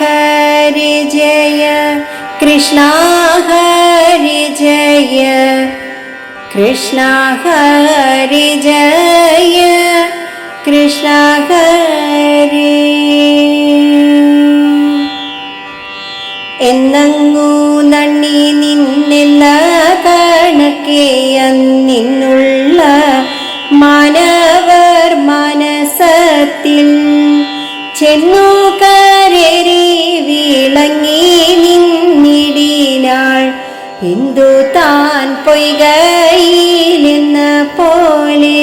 ഹരി ജയ കൃഷ്ണ ഹരി ജയ കൃഷ്ണ ഹരി ജയ കൃഷ്ണ ഹരി. എന്നങ്ങൂ നണ്ണി നിന്നെന്ന കണക്കെ അന്നിന്നുള്ള മാനവർ മനസത്തിൽ ചെന്നു എന്തു താൻ പൊയ്കയിലെന്ന പോലെ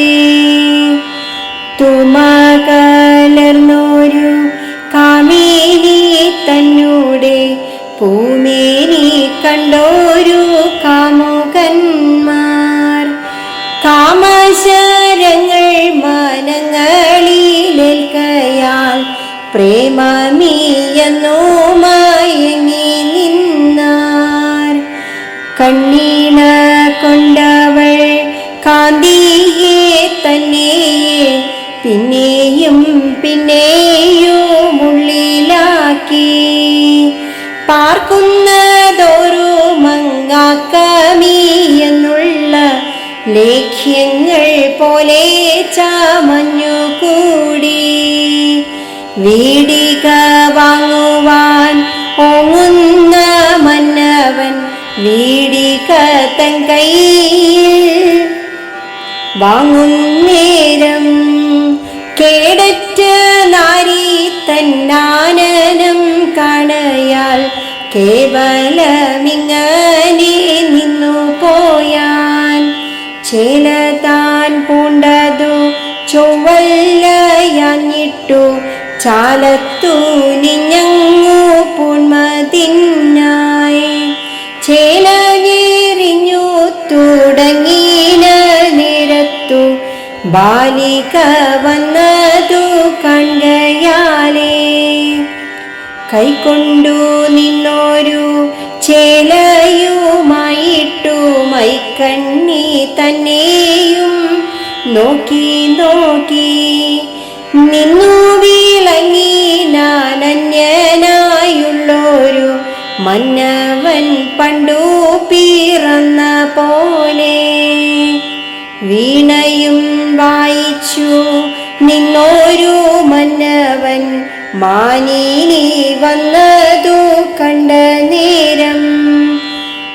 തുമകലർന്നൊരു കാമേനി തന്നൂടെ പൂമേനി കണ്ടോരു കാമുകന്മാർ. കാമശരങ്ങൾ മനങ്ങളിലേൽക്കയാൽ പ്രേമമീയെന്നോ പിന്നെയും പിന്നെയും ഉള്ളിലാക്കി പാർക്കുന്നതൊരു മങ്ങാക്കമി എന്നുള്ള ലേഖ്യങ്ങൾ പോലെ ചമഞ്ഞു കൂടി. വീടിക വാങ്ങുവാൻ ഓങ്ങുന്ന മന്നവൻ വീടിക തൻ കൈ വാങ്ങുന്നേരം കേടറ്റ നാരി തന്നാനനം കാണയാൽ കേവലമിങ്ങനെ നിന്നു പോയാൻ ചേല താൻ പൂണ്ടതു ചൊവ്വല്ലയാഞ്ഞിട്ടു ചാലത്തു നിഞ്ഞങ്ങു ബാലിക വന്നതു കണ്ടയാലേ കൈക്കൊണ്ടു നിന്നോരു ചേലയുമായിട്ടു മൈക്കണ്ണി തന്നെയും നോക്കി നോക്കി നിന്നു വിളങ്ങി നാനന്യനായുള്ളൊരു മന്നവൻ പണ്ടു പിറന്ന പോലെ വീണയും വായിച്ചു. നിന്നോരു മന്നവൻ മാനീനി വന്നതു കണ്ട നേരം.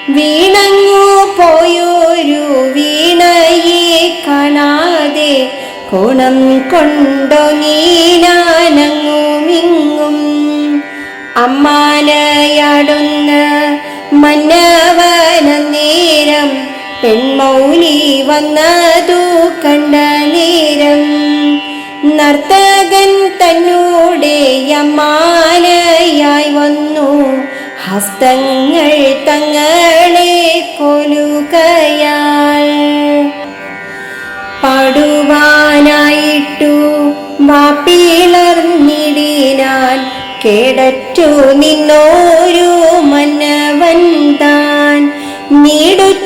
വീണങ്ങു പോയൊരു വീണയെ കാണാതെ കോണം കൊണ്ടോ നീനാനങ്ങുമിങ്ങും അമ്മാനയാടുന്ന മന്നവന നേരം പെൺമൗലി വന്നതു കണ്ട നേരം നർത്തകൻ തന്നോടെ യമാനയായി വന്നു. ഹസ്തങ്ങൾ തങ്ങളെ കൊലുകയാൽ പാടുവാനായിട്ടു വാപ്പിളർന്നിടിനാൻ കേടറ്റു നിന്നോരു മന്നവൻ താൻ. നീടുറ്റു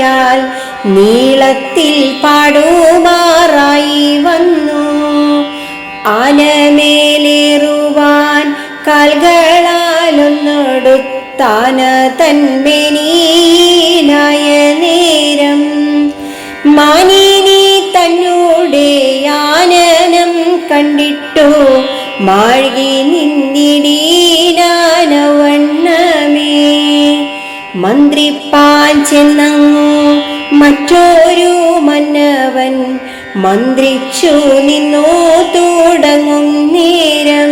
കാണുകയാൽ നീളത്തിൽ പാടുമാറായി വന്നു. ആനമേലേറുവാൻ കാൽകളാലൊന്നെടുത്താന തന്മേനീനായ നേരം മാനിനി തന്നൂടെ ആനനം കണ്ടിട്ടു. മാഴി നിന്നിടീനാനവണ്ണമേ മന്ത്രിപ്പാൻ ചെന്നങ്ങു മറ്റൊരു മന്നവൻ മന്ത്രിച്ചു നിന്നോ തുടങ്ങും നേരം.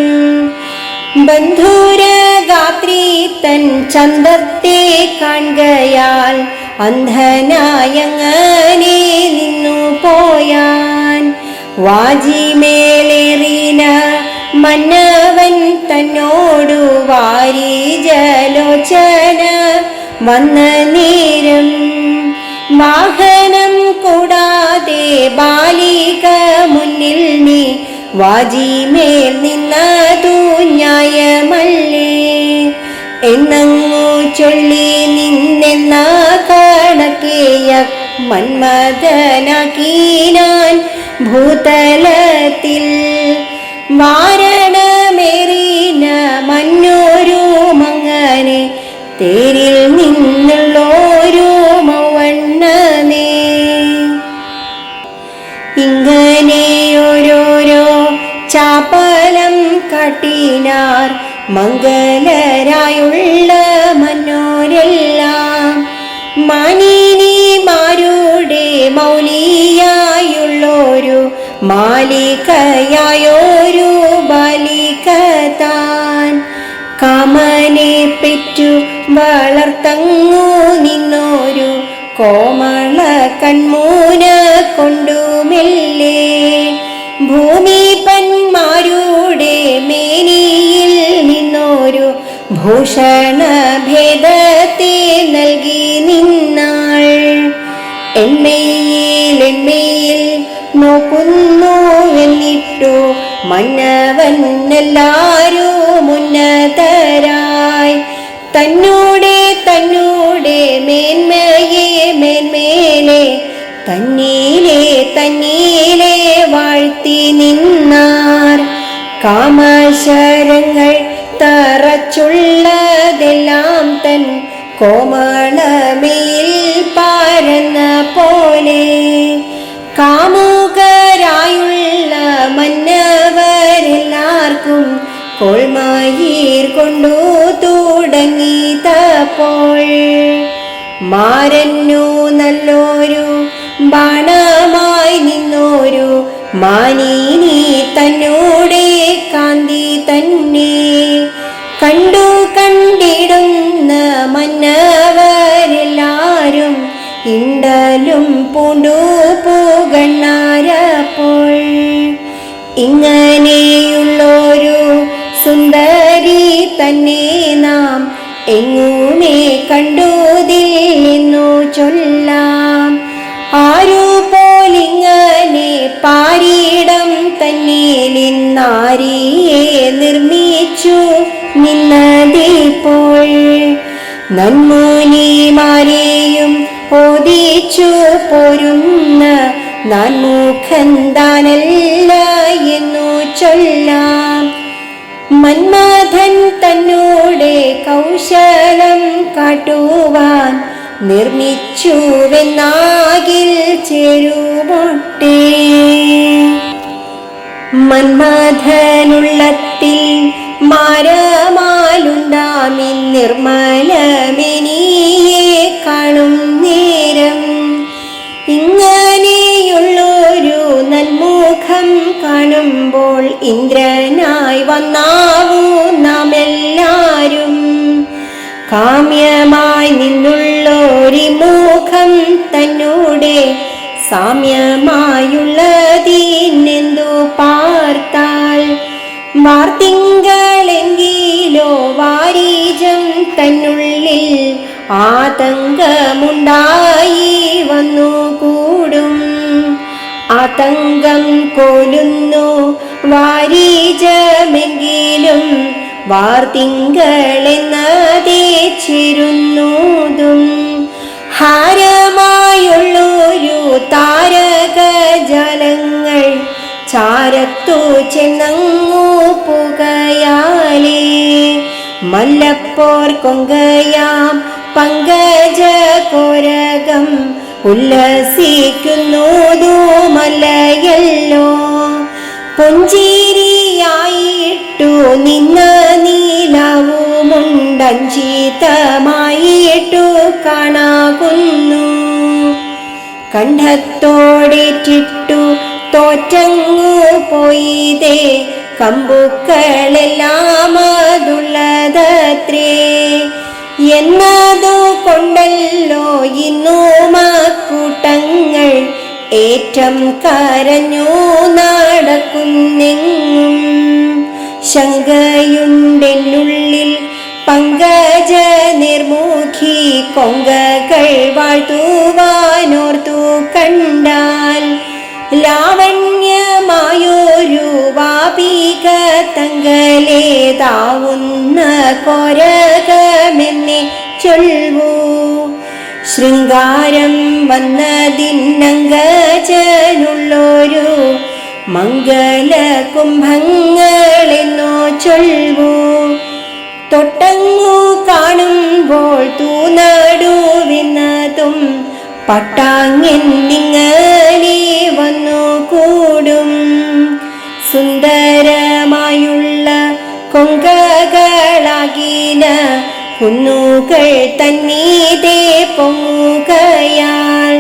ബന്ധുരഗാത്രി തൻ ചന്തത്തെ കാണുകയാൽ അന്ധനായങ്ങനെ നിന്നു പോയാൻ. വാജിമേലേറിന മന്നവൻ തന്നോടു വാരി ജലോചന വന്ന നേരം വാഹനം കൂടാതെ ബാലിക മുന്നിൽ നീ വാജിമേൽ നിന്നതു ന്യായമല്ലേ? എന്നങ്ങു ചൊല്ലി നിന്നെന്ന കണക്കേയ മന്മഥനാക്കി ഭൂതലത്തിൽ മണ്ഡലത്തിൽ കാട്ടിനാർ മംഗലരായുള്ള മനോരെല്ലാം മാനിനിമാരുടെ മൗലിയായുള്ളൊരു മാലികയായൊരു ബാലിക താൻ കാമനെ പെറ്റു വളർത്തങ്ങു നിന്നോരു കോമള കൺമൂന കൊണ്ടുമെല്ലേ ഭൂമിപന്മാരുടെ ഭൂഷണ ഭേദത്തെ നൽകി നിന്നാൾ. എണ്ണയിൽ എണ്ണയിൽ നോക്കുന്നു എന്നിട്ടു മന്നവൻ എല്ലാരും ഉന്നതരായി. തന്നോടെ തന്നോടെ മേന്മയെ മേന്മേലെ തന്നീലെ തന്നീലെ വാഴ്ത്തി നിന്നാർ. കാമശരങ്ങൾ തറച്ചുള്ളതെല്ലാം തൻ കോമളമേൽ പാരന്ന പോലെ. കാമുകരായുള്ള മന്നവരെല്ലാവർക്കും കോൾമായീർ കൊണ്ടു തുടങ്ങിയപ്പോൾ മാരന്നു നല്ലൊരു ബാണമായി ഇണ്ടലും പൂണ്ടു പൂകണ്ണാരപ്പോൾ. ഇങ്ങനെയുള്ളൊരു സുന്ദരി തന്നെ നാം എങ്ങുമേ കണ്ടുതില്ലെന്നു ചൊല്ലാം. ആരു പോലിങ്ങനെ പാരീടം തന്നീലിന്നാരിയെ നിർമ്മിച്ചു നിന്നതിപ്പോൾ. നന്മുനിമാരെയും ഓദിച്ചു പൊരുന്ന നാൻമുഖൻ താനല്ല എന്നു ചൊല്ലാം. മന്മഥൻ തന്നോടെ കൗശലം കാട്ടുവാൻ നിർമ്മിച്ചുവെന്നാകിൽ ചേരുമോട്ടേ. മന്മഥനുള്ളത്തിൽ മാരമാലുണ്ടാമി നിർമ്മലമെനിയെ ഇന്ദ്രനായി വന്നാവൂ നാം എല്ലാരും കാമ്യമായി നിന്നുള്ളൊരി മുഖം തന്നോടെ സാമ്യമായുള്ളതിനെന്തു പാർത്താൽ? വാർത്തിങ്കളെങ്കിലോ വാരീജം തന്നുള്ളിൽ ആതങ്കമുണ്ടായി വന്നു കൂടും ആതങ്കം കൊല്ലുന്നു വാരീജമെങ്കിലും വാർത്തിങ്കളെന്നതേ ചിരുന്നൂതും ഹാരമായുള്ളൊരു താരക ജലങ്ങൾ ചാരത്തു ചെന്നങ്ങൂപ്പുകയാലേ മല്ലപ്പോർ കൊങ്കയാം പങ്കജ കോരകം ഉല്ലസിക്കുന്നതുമല്ലയല്ലോ. പുഞ്ചിരിയായിട്ടു നിന്ന നീലവുമുണ്ടഞ്ചീതമായിട്ടു കാണാകുന്നു. കണ്ഠത്തോടേറ്റിട്ടു തോറ്റങ്ങു പോയിതേ കമ്പുക്കളെല്ലാം അതുള്ളതത്രേ. എന്നതു കൊണ്ടല്ലോ ഇന്നു മക്കൂട്ടങ്ങൾ ഏറ്റം കരഞ്ഞു നടക്കുന്നെങ്ങും ശങ്കയുണ്ടെന്നുള്ളിൽ പങ്കജ നിർമുഖി കൊങ്കകൾ വാഴ്ത്തുവാനോർത്തു കണ്ടാൽ ലാവണ്യമായൊരു വാപിക തങ്കലേതാവുന്ന കൊരകമെന്നെ ചൊൽവൂ. ശൃംഗാരം വന്നതിന്നങ്കജനുള്ളൊരു മംഗല കുംഭങ്ങളെന്നോ ചൊൽവൂ. തൊട്ടങ്ങു കാണുമ്പോൾ തൂനടുവിന്നതും പട്ടാങ്ങിന്നിങ്ങനെ വന്നു കൂടും. സുന്ദരമായുള്ള കൊങ്കകളാകിന കുന്നുകൾ തന്നീതേ പൊങ്ങുകയാൽ.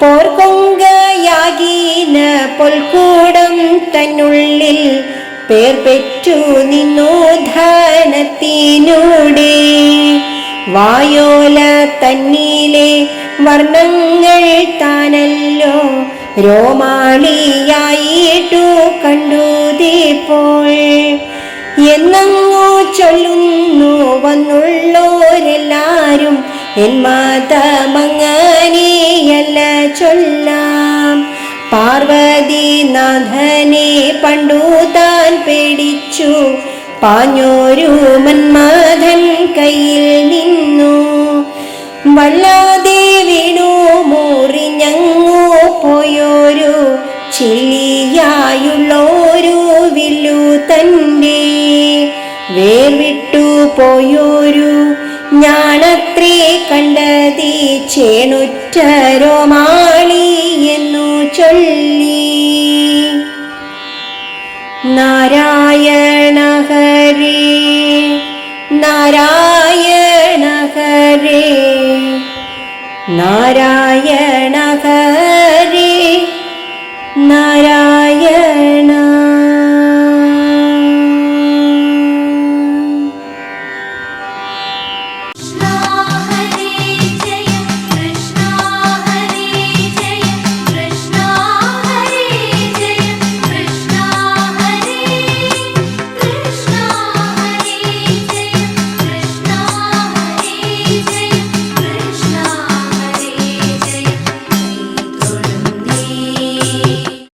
പോർക്കൊങ്കയാകിന പൊൽക്കൂടം തന്നുള്ളിൽ പേർ പെറ്റു നിന്നു ധനത്തിനൂടെ. വായോല തന്നീലെ വർണങ്ങൾ താനല്ലോ രോമാളിയായിട്ടു കണ്ടുതിപ്പോൾ എന്നങ്ങോ ചൊല്ലുന്നു വന്നുള്ളോരെല്ലാരും എൻ മാതമങ്ങനെയല്ല ചൊല്ലാം. പാർവതിനാഥനെ പണ്ടു താൻ പേടിച്ചു. പാഞ്ഞോരു മന്മാധൻ കയ്യിൽ നിന്നു. വല്ലാതെ പോയോരു ഞാനത്രേ കണ്ടതി ചേണുറ്റ രോമാളി എന്നു ചൊല്ലി. നാരായണ ഹരേ നാരായണ ഹരേ നാരായണ ഹരേ